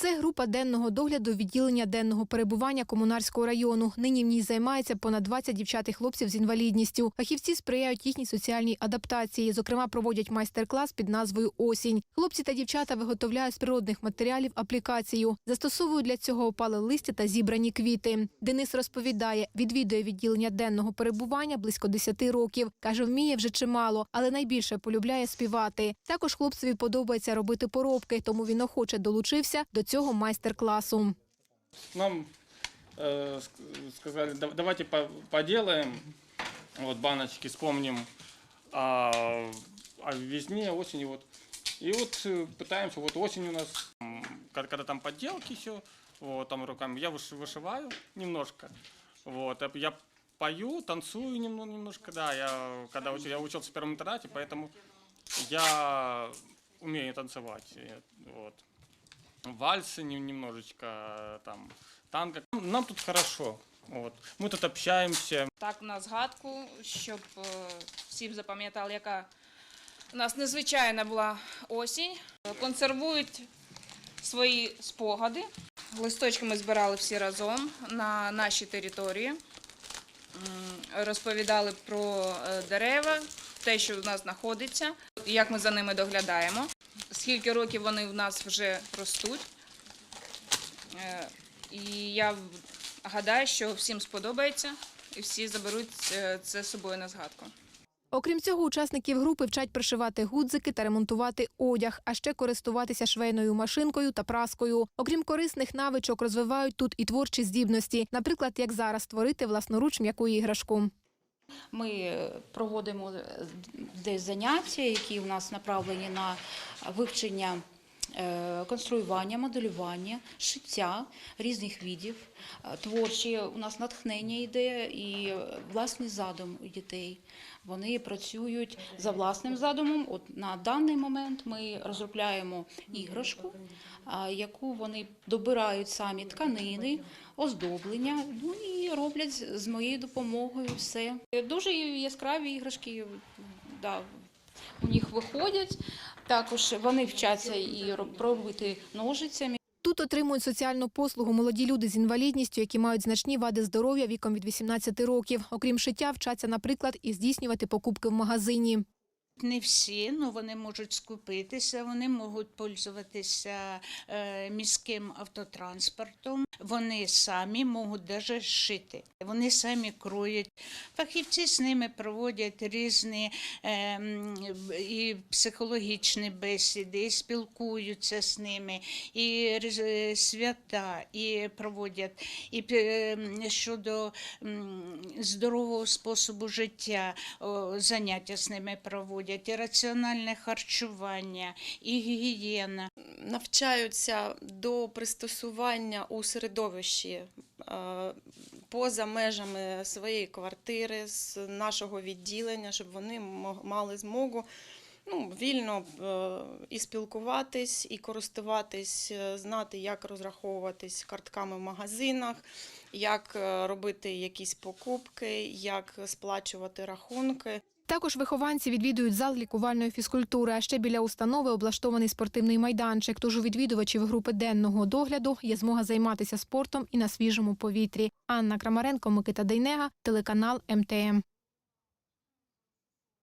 Це група денного догляду відділення денного перебування комунарського району. Нині в ній займається понад 20 дівчат і хлопців з інвалідністю. Фахівці сприяють їхній соціальній адаптації. Зокрема, проводять майстер-клас під назвою Осінь. Хлопці та дівчата виготовляють з природних матеріалів аплікацію. Застосовують для цього опале листя та зібрані квіти. Денис розповідає, відвідує відділення денного перебування близько 10 років. Каже, вміє вже чимало, але найбільше полюбляє співати. Також хлопцеві подобається робити поробки, тому він охоче долучився до цього майстер-класу. Нам э, ск- сказали, «Да- давайте по- поделаем, вот баночки вспомним о, о весне, осени, вот. И вот э, пытаемся, вот осень у нас, м, когда, когда там подделки еще, вот, там руками, я выш- вышиваю немножко, вот, а я пою, танцую немного, немножко, да, я, когда учил, я учился в первом интернате, поэтому я умею танцевать, э, вот вальсы нем- немножечко, э, там, танго. Нам тут хорошо. Вот. Мы тут общаемся. Так на згадку, щоб е, всі запам'ятали, яка у нас незвичайна була осінь. Консервують свої спогади. Листочки ми збирали всі разом на нашій території. М, Розповідали про е, дерева, те, що в нас знаходиться, як ми за ними доглядаємо, скільки років вони в нас вже ростуть. Е, І я гадаю, що всім сподобається і всі заберуть е, це з собою на згадку. Окрім цього, учасників групи вчать пришивати гудзики та ремонтувати одяг, а ще користуватися швейною машинкою та праскою. Окрім корисних навичок, розвивають тут і творчі здібності, наприклад, як зараз створити власноруч м'яку іграшку. Ми проводимо е, десь заняття, які у нас направлені на вивчення конструювання, моделювання, шиття різних видів. Е, Творчі у нас натхнення йде і е, власний задум у дітей. Вони працюють за власним задумом. От на даний момент ми розробляємо іграшку, яку вони добирають самі тканини, оздоблення, ну і роблять з моєю допомогою все. Дуже яскраві іграшки, да, у них виходять. Також вони вчаться і робити ножицями. Тут отримують соціальну послугу молоді люди з інвалідністю, які мають значні вади здоров'я віком від 18 років. Окрім шиття, вчаться, наприклад, і здійснювати покупки в магазині. Не всі, ну вони можуть скупитися, вони можуть пользуватися е, міським автотранспортом. Вони самі можуть навіть шити. Вони самі кроють. Фахівці з ними проводять різні е, і психологічні бесіди, і спілкуються з ними, і свята, і проводять і е, щодо здорового способу життя заняття з ними проводять, і раціональне харчування, і гігієна. навчаються до пристосування у середовищі е, поза межами своєї квартири, з нашого відділення, щоб вони мали змогу ну, вільно е, і спілкуватись, і користуватись, е, знати, як розраховуватись картками в магазинах, як робити якісь покупки, як сплачувати рахунки. Також вихованці відвідують зал лікувальної фізкультури, а ще біля установи облаштований спортивний майданчик. Тож у відвідувачів групи денного догляду є змога займатися спортом і на свіжому повітрі. Анна Крамаренко, Микита Дейнега, телеканал МТМ.